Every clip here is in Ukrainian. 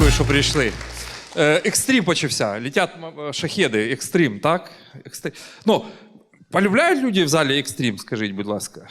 Дякую, що прийшли. Е, екстрім почався. Летять м, шахеди. Екстрім, так? Екстрім. Ну, полюбляють люди в залі екстрім, скажіть, будь ласка.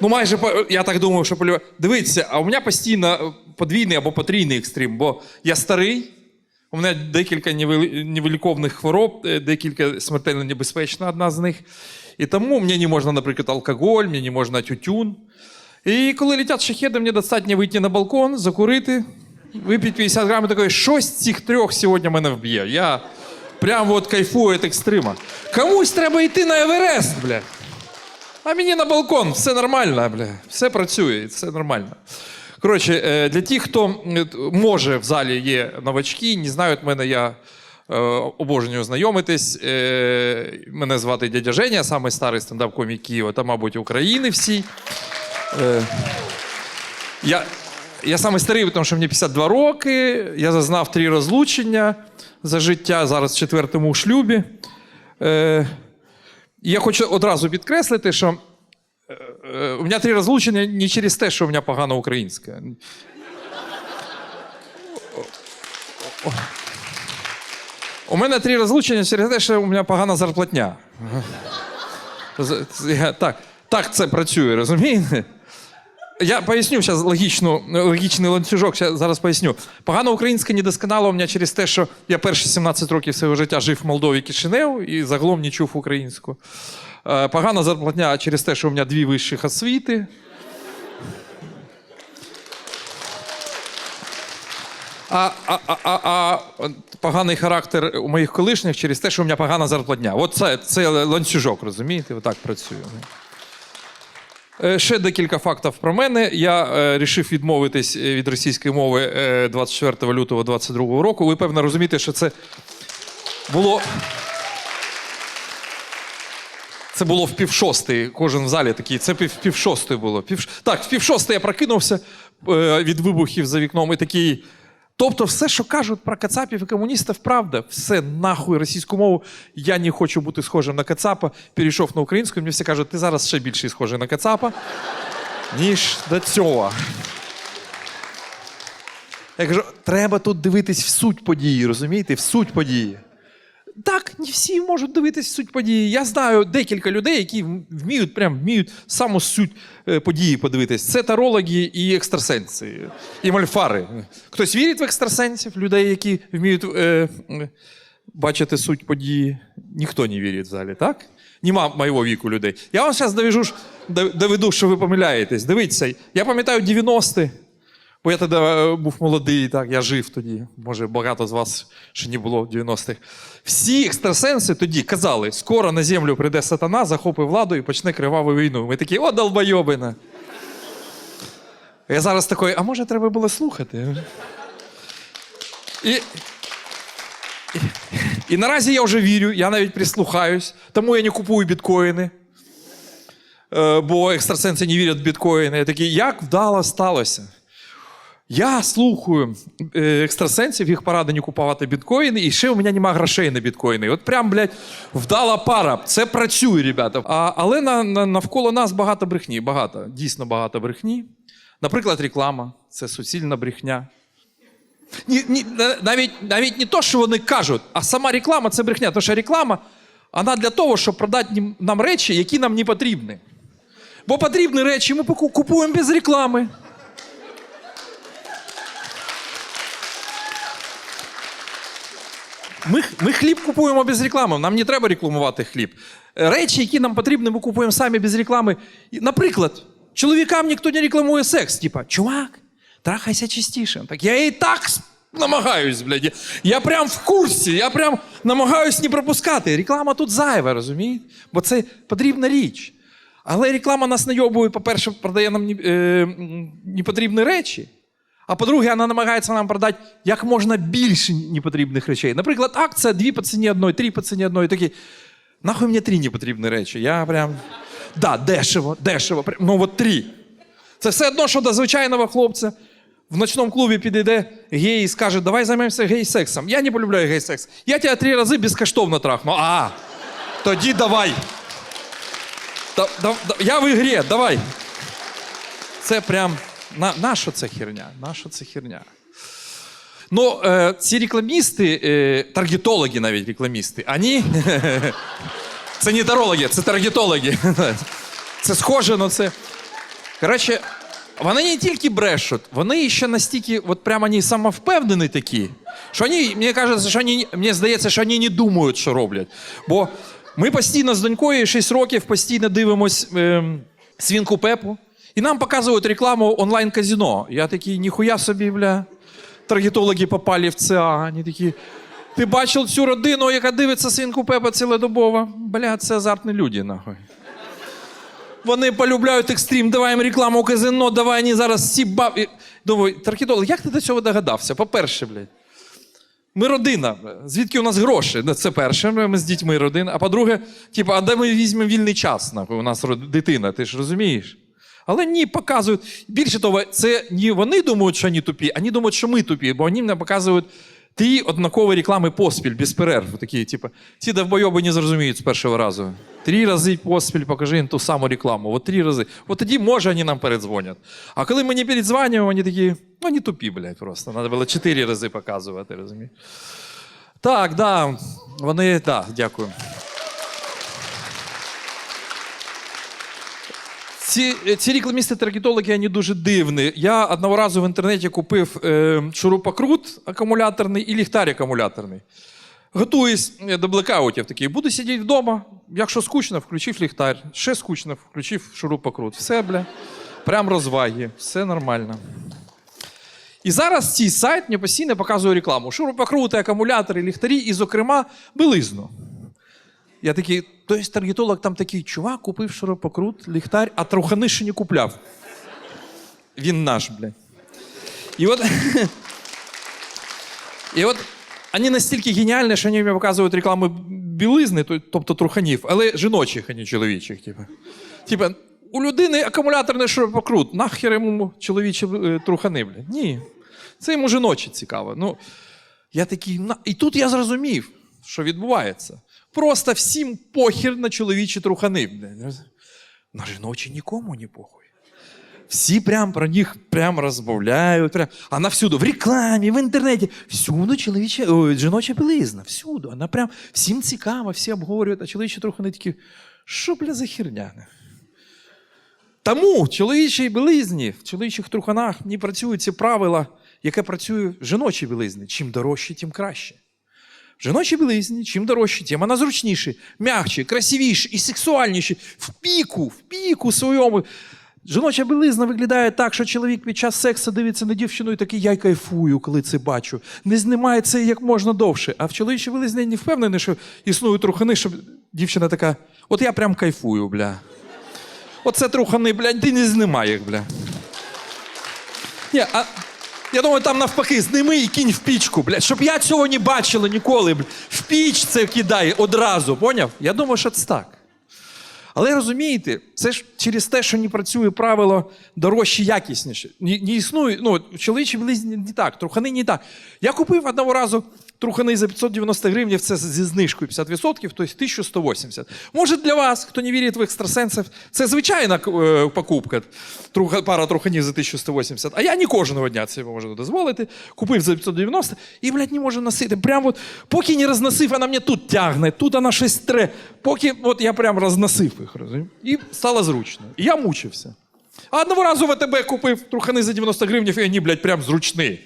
Ну, майже по- я так думаю, що полюбляють. Дивіться, а у мене постійно е, подвійний або потрійний екстрім, бо я старий, у мене декілька невили- невиліковних хвороб, е, декілька смертельно небезпечна одна з них. І тому мені не можна, наприклад, алкоголь, мені не можна тютюн. І коли летять шахеди, мені достатньо вийти на балкон, закурити, випити 50 грамів, і такий, щось з цих трьох сьогодні мене вб'є. Я прям от кайфую від екстрима. Комусь треба йти на Еверест, бля. А мені на балкон, все нормально, бля. Все працює, все нормально. Коротше, е, для тих, хто е, може в залі є новачки, не знають мене, я е, обожнюю знайомитись. Мене звати дядя Женя, самий стендап-комік Києва та, мабуть, України всі. Е, Я, я самий старий, тому що мені 52 роки. Я зазнав три розлучення за життя, зараз в четвертому шлюбі. Е, я хочу одразу підкреслити, що е, е, у мене три розлучення не через те, що у мене погана українська. У мене три розлучення через те, що у мене погана зарплатня. Так, так це працює, розумієте? Я поясню зараз логічну, логічний ланцюжок, зараз поясню. Погана українська недосконала у мене через те, що я перші 17 років свого життя жив в Молдові Кишинев і загалом не чув українську. Е, Погана зарплатня через те, що у мене дві вищих освіти. А, а, а, а, а поганий характер у моїх колишніх через те, що у мене погана зарплатня. От це, це ланцюжок, розумієте? Отак працює. Е, Ще декілька фактів про мене. Я е, відмовитись е, від російської мови е, 24 лютого 2022 року. Ви певно розумієте, що це було. Це було в півшостої. Кожен в залі такий. Це пів, півшостої було. Пів... Так, в півшостої я прокинувся е, від вибухів за вікном і такий. Тобто, все, що кажуть про кацапів і комуністів, правда, все нахуй російську мову. Я не хочу бути схожим на кацапа. Перейшов на українську, і мені всі кажуть, ти зараз ще більше схожий на кацапа, ніж до цього. Я кажу, треба тут дивитись в суть події, розумієте? В суть події. Так, не всі можуть дивитись в суть події. Я знаю декілька людей, які вміють, прям вміють саму суть е, події подивитись. Це тарологи і екстрасенси, і мольфари. Хтось вірить в екстрасенсів, людей, які вміють е, бачити суть події. Ніхто не вірить в залі, так? Нема моєго віку людей. Я вам зараз доведу, доведу, що ви помиляєтесь. Дивіться, я пам'ятаю 90-ті. Бо я тоді е, був молодий, так, я жив тоді. Може, багато з вас ще не було в 90-х. Всі екстрасенси тоді казали: скоро на землю прийде сатана, захопить владу і почне криваву війну. Ми такі, о, долбойобина. Я зараз такий, а може треба було слухати? І, і, і наразі я вже вірю, я навіть прислухаюсь, тому я не купую біткоїни. Е, бо екстрасенси не вірять в біткоїни. Я такий, як вдало сталося? Я слухаю е, екстрасенсів, їх порадені купувати біткоїни, і ще у мене немає грошей на біткоїни. От прям, блядь, вдала пара. Це працює, ребята. А, але на, на, навколо нас багато брехні. Багато, дійсно багато брехні. Наприклад, реклама це суцільна брехня. Ні, ні, навіть, навіть не то, що вони кажуть, а сама реклама це брехня. Тому що реклама вона для того, щоб продати нам речі, які нам не потрібні. Бо потрібні речі ми купуємо без реклами. Ми, ми хліб купуємо без реклами, нам не треба рекламувати хліб. Е, Речі, які нам потрібні, ми купуємо самі без реклами. Наприклад, чоловікам ніхто не рекламує секс. Типа, чувак, трахайся частіше. Так я і так намагаюсь, блядь. Я прям в курсі, я прям намагаюсь не пропускати. Реклама тут зайва, розумієте? Бо це потрібна річ. Але реклама нас найобує, по-перше, продає нам ні- е, непотрібні речі. А по-друге, вона намагається нам продати як можна більше непотрібних речей. Наприклад, акція дві по ціні одної, три по ціні одної. Такі, нахуй мені три непотрібні речі. Я прям. Да, дешево, дешево. Ну от три. Це все одно, що до звичайного хлопця в ночному клубі підійде гей і скаже, давай займемося гей-сексом. Я не полюбляю гей-секс. Я тебе три рази безкоштовно трахну. А, тоді давай. Да, да, да, я в ігрі, давай. Це прям. На, це херня? Нащо це херня? Ну, е, ці рекламісти, е, таргетологи навіть рекламісти, вони. Це не тарологи, це таргетологи. Це схоже на це. Коротше, вони не тільки брешуть, вони ще настільки, от прямо вони самовпевнені такі, що вони, мені кажеться, що вони, мені здається, що вони не думають, що роблять. Бо ми постійно з донькою 6 років постійно дивимось ем, свінку Пепу, і нам показують рекламу онлайн-казіно. Я такий, ніхуя собі, бля, таргетологи попали в ЦА. Вони такі. Ти бачив цю родину, яка дивиться свінку Пепа цілодобово? Бля, це азартні люди, нахуй. Вони полюбляють екстрім, давай їм рекламу казино, давай вони зараз всі баб. Думаю, таркетолог, як ти до цього догадався? По-перше, блядь. Ми родина. Звідки у нас гроші? Ну, Це перше, ми з дітьми родина. А по-друге, типу, а де ми візьмемо вільний час? Нахуй? У нас дитина, ти ж розумієш? Але ні, показують. Більше того, це не вони думають, що вони тупі, вони думають, що ми тупі, бо вони нам показують три однакові реклами поспіль, без перерв. Такі, типу, ці довбойоби не зрозуміють з першого разу. Три рази поспіль покажи їм ту саму рекламу. От три рази. От тоді, може, вони нам передзвонять. А коли ми не передзвонюємо, вони такі, ну, вони тупі, блядь, просто. Треба було чотири рази показувати, розумієш? Так, да. Вони, так, дякую. Ці, ці рекламісти таргетологи вони дуже дивні. Я одного разу в інтернеті купив е, шурупокрут акумуляторний і ліхтар акумуляторний. Готуюсь е, до блекаутів такий. Буду сидіти вдома. Якщо скучно, включив ліхтар. Ще скучно, включив шурупокрут. Все, бля. Прям розваги, все нормально. І зараз цей сайт мені постійно показує рекламу. Шурупокрути, акумулятори, ліхтарі і, зокрема, білизну. Я такий, тобто таргетолог там такий, чувак купив шуропокрут, ліхтар, а трухани ще не купляв. Він наш, блядь. І от. І от вони настільки геніальні, що вони мені показують рекламу білизни, тобто труханів, але жіночих, а не чоловічих. Типу. Типа, у людини акумуляторний шуропокрут, нахер йому чоловічі е, трухани, блядь. Ні. Це йому жіночі цікаво. Ну, я такий, і тут я зрозумів, що відбувається. Просто всім похір на чоловічі трухани. На жіночі нікому не похуй. Всі прям про них прям розмовляють. Прям. Вона всюди, в рекламі, в інтернеті. Всюди чоловіча, ой, жіноча білизна, всюди. Вона прям всім цікава, всі обговорюють, а чоловічі трухани такі, що бля за херня? Тому в чоловічій білизні, в чоловічих труханах не працюють ці правила, яке працює в жіночій білизні. Чим дорожче, тим краще. В жіночій білизні, чим дорожче, тим вона зручніше, м'якше, красивіше і сексуальніше. В піку, в піку своєму. Жіноча білизна виглядає так, що чоловік під час сексу дивиться на дівчину і такий, я кайфую, коли це бачу. Не знімає це як можна довше. А в чоловічій білизні не впевнений, що існують трухани, щоб дівчина така, от я прям кайфую, бля. Оце трухани, блядь, ти не знімай їх, бля. Ні, а я думаю, там навпаки, зними і кінь в пічку, блядь, щоб я цього не бачила ніколи. Блядь. В піч це кидай одразу, поняв? Я думаю, що це так. Але розумієте, це ж через те, що не працює правило дорожче, якісніше. Не, не існує, ну, чоловічі чоловічій не так, трухани не так. Я купив одного разу трухани за 590 гривень, це зі знижкою 50%, тобто 1180. Може для вас, хто не вірить в екстрасенсів, це звичайна е, покупка, пара труханів за 1180. А я не кожного дня це можу дозволити. Купив за 590 і, блядь, не можу носити. Прям от, поки не розносив, вона мене тут тягне, тут вона щось тре. Поки от я прям розносив їх, розумієш? І стало зручно. І я мучився. А одного разу в АТБ купив трухани за 90 гривень, і вони, блядь, прям зручні.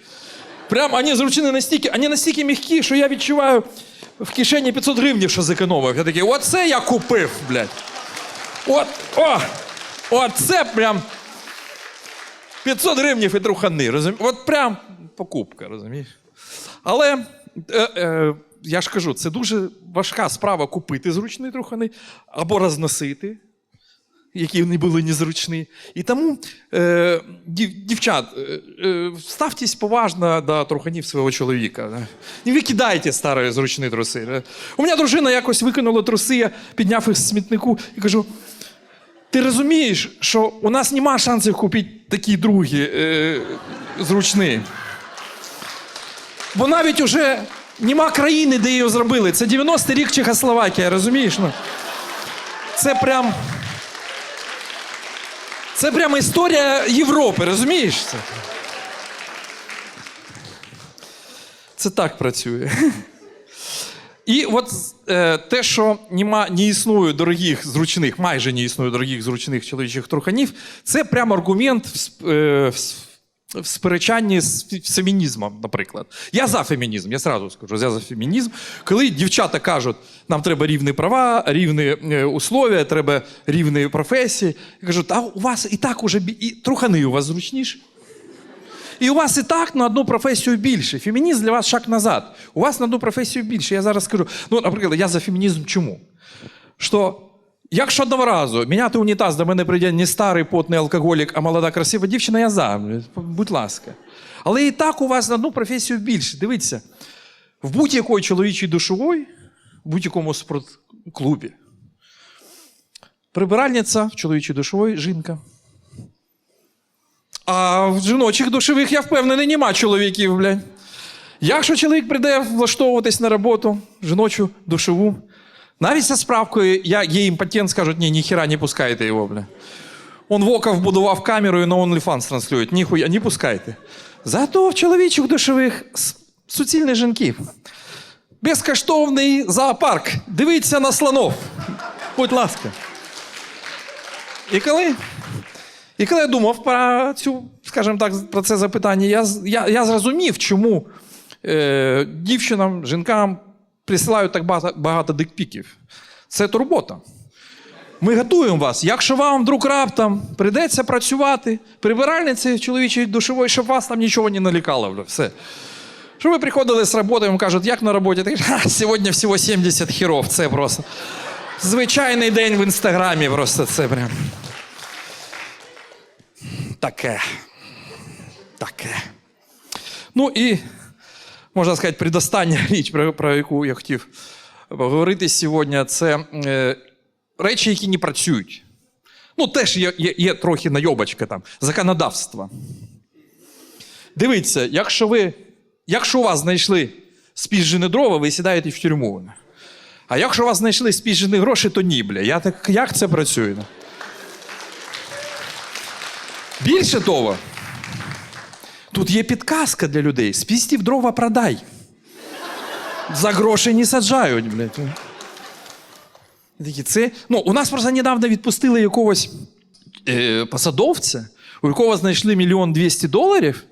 Прям вони зручні настільки, вони настільки м'які, що я відчуваю в кишені 500 гривень, що зекономив. Я такий, оце я купив, блядь. От, о, оце прям 500 гривень і трухани, розумієш? От прям покупка, розумієш? Але е, е, я ж кажу, це дуже важка справа купити зручні трухани або розносити які не були незручні. І тому, е, дів, дівчат, е, е, ставтесь поважно до труханів свого чоловіка. Не викидайте старі зручні труси. У мене дружина якось викинула труси, я підняв їх з смітнику і кажу: ти розумієш, що у нас нема шансів купити такі другі е, зручні. Бо навіть уже нема країни, де її зробили. Це 90-й рік Чехословакія, розумієш? Ну, це прям. Це прямо історія Європи, розумієш? Це? Це так працює. І от е, те, що нема, не існує дорогих, зручних, майже не існує дорогих зручних чоловічих труханів, це прямо аргумент в, е, в, в сперечанні з фемінізмом, наприклад. Я за фемінізм, я сразу скажу, я за фемінізм. Коли дівчата кажуть, нам треба рівні права, рівні е, условия, треба рівні професії, я кажу, а у вас і так уже і трухани у вас зручніші. І у вас і так на одну професію більше. Фемінізм для вас шаг назад. У вас на одну професію більше. Я зараз скажу. Ну, наприклад, я за фемінізм чому? Що якщо одного разу міняти унітаз до мене прийде не старий потний алкоголік, а молода красива дівчина, я за. Будь ласка. Але і так у вас на одну професію більше. Дивіться, в будь-якої чоловічій душової, в будь-якому спортклубі. Прибиральниця в чоловічій душової жінка. А в жіночих душових, я впевнений, нема чоловіків, блядь. Якщо чоловік прийде влаштовуватись на роботу, жіночу, душову, навіть зі справкою, я, є імпотент, скажуть, ні, ніхіра не пускайте його, бля. Он Вока вбудував камеру і на OnlyFans транслюють. Ніхуя, не пускайте. Зато в чоловічих душових суцільні жінки. Безкоштовний зоопарк. Дивіться на слонов. Будь ласка. І коли і коли я думав про цю, скажімо так, про це запитання, я, я, я зрозумів, чому е, дівчинам, жінкам присилають так багато, багато дикпіків. Це турбота. Ми готуємо вас. Якщо вам вдруг раптом прийдеться працювати, прибиральниці чоловічої душової, щоб вас там нічого не налікало. Все. Щоб ви приходили з роботи, вам кажуть, як на роботі? Ти кажеш, «Ха, сьогодні всього 70 хіров. Це просто звичайний день в інстаграмі. Просто це прям. Таке. Таке. Ну і, можна сказати, предостання річ, про, про яку я хотів поговорити сьогодні, це е, речі, які не працюють. Ну, теж є, є, є трохи найобочка там. Законодавство. Дивіться, якщо ви, якщо у вас знайшли спіжжені дрова, ви сідаєте в тюрму. А якщо у вас знайшли спіжжені гроші, то ні, бля. Я так, як це працює? Більше того, тут є підказка для людей. Спістів дрова продай. За гроші не саджають, блядь. Це, ну, у нас просто недавно відпустили якогось е, посадовця, у якого знайшли мільйон двісті доларів,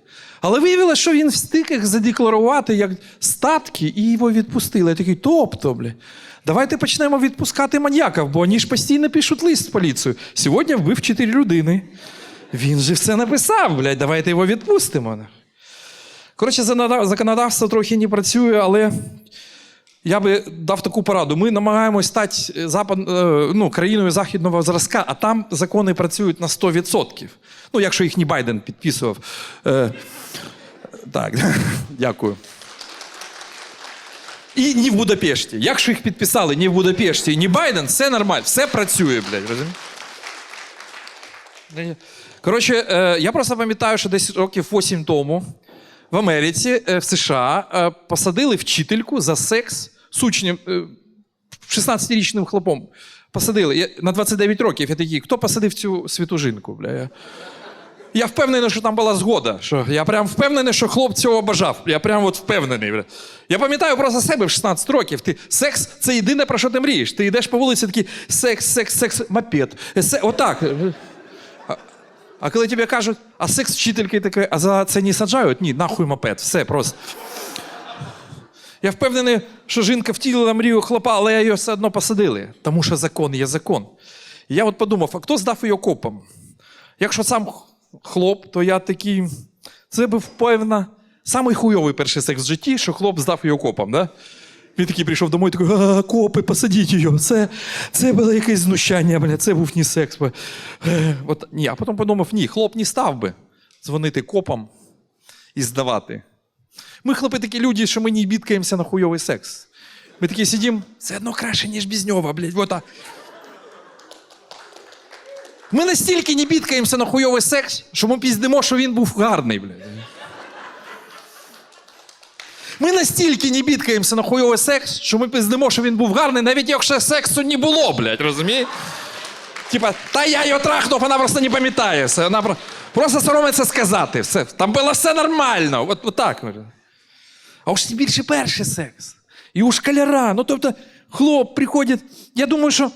але виявилося, що він встиг їх задекларувати як статки, і його відпустили. Я такий, тобто, бля, давайте почнемо відпускати маньяків, бо вони ж постійно пишуть лист в поліцію. Сьогодні вбив чотири людини. Він же все написав, блядь, давайте його відпустимо. Коротше, законодавство трохи не працює, але я би дав таку пораду. Ми намагаємось стати е, запад, е, ну, країною західного зразка, а там закони працюють на 100%. Ну, якщо їх не Байден підписував. Е, так, дякую. І не в Будапешті. Якщо їх підписали не в Будапешті і не Байден, все нормально, все працює, блядь, розумієш? Коротше, е, я просто пам'ятаю, що десь років 8 тому в Америці, е, в США, е, посадили вчительку за секс з учнем, е, 16-річним хлопом. Посадили на 29 років. Я такий, хто посадив цю святу жінку? Бля? Я, я впевнений, що там була згода. Що я прям впевнений, що хлоп цього бажав. Я прям от впевнений. Бля. Я пам'ятаю просто себе в 16 років. Ти, секс це єдине, про що ти мрієш. Ти йдеш по вулиці, такий секс, секс, секс, мопед. Се, отак. А коли тобі кажуть, а секс вчительки таке, а за це не саджають? Ні, нахуй мопед, все просто. Я впевнений, що жінка втілила мрію хлопа, але її все одно посадили, тому що закон є закон. І я от подумав, а хто здав її копом? Якщо сам хлоп, то я такий. Це був, певно, самий хуйовий перший секс в житті, що хлоп здав її копом. Да? Він такий прийшов домой і такий, а, копи, посадіть її. Це, це було якесь знущання, бля, це був не секс. бля». Е, От, ні, а потім подумав, ні, хлоп не став би дзвонити копам і здавати. Ми, хлопи, такі люди, що ми не бідкаємося на хуйовий секс. Ми такі сидимо, це одно краще, ніж без нього, блядь. Вот так. Ми настільки не бідкаємося на хуйовий секс, що ми піздимо, що він був гарний, блядь. Ми настільки не бідкаємося на хуйовий секс, що ми пиздимо, що він був гарний, навіть якщо сексу не було, блядь, розумієш? Типа, та я його трахнув, вона просто не пам'ятає все. Вона про- просто соромиться сказати. Все. Там було все нормально. От, от так. А уж тим більше перший секс. І у школяра. Ну, тобто, хлоп приходить. Я думаю, що.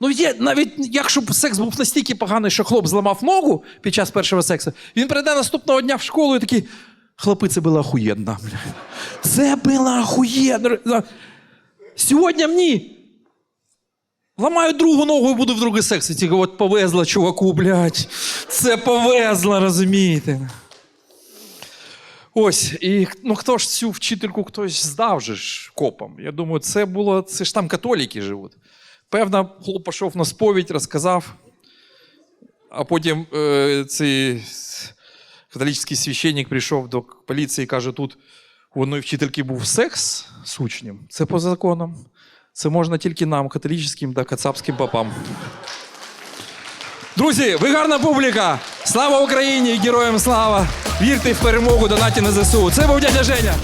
Ну, є, навіть якщо б секс був настільки поганий, що хлоп зламав ногу під час першого сексу, він прийде наступного дня в школу і такий. Хлопи, це було охуєнно. Це було охуєнно. Сьогодні мені. Ламаю другу ногу і буду в другий секс. І тільки от повезло, чуваку, блядь. Це повезло, розумієте? Ось, і ну хто ж цю вчительку хтось здав же ж копам? Я думаю, це було, це ж там католіки живуть. Певно, хлоп пішов на сповідь, розказав, а потім е, цей католічний священник прийшов до поліції і каже: тут у одної вчительки був секс з учнем. Це по законам. Це можна тільки нам, католічським та кацапським папам. Друзі, ви гарна публіка! Слава Україні! Героям слава! Вірте в перемогу, донаті на ЗСУ! Це був дядя Женя!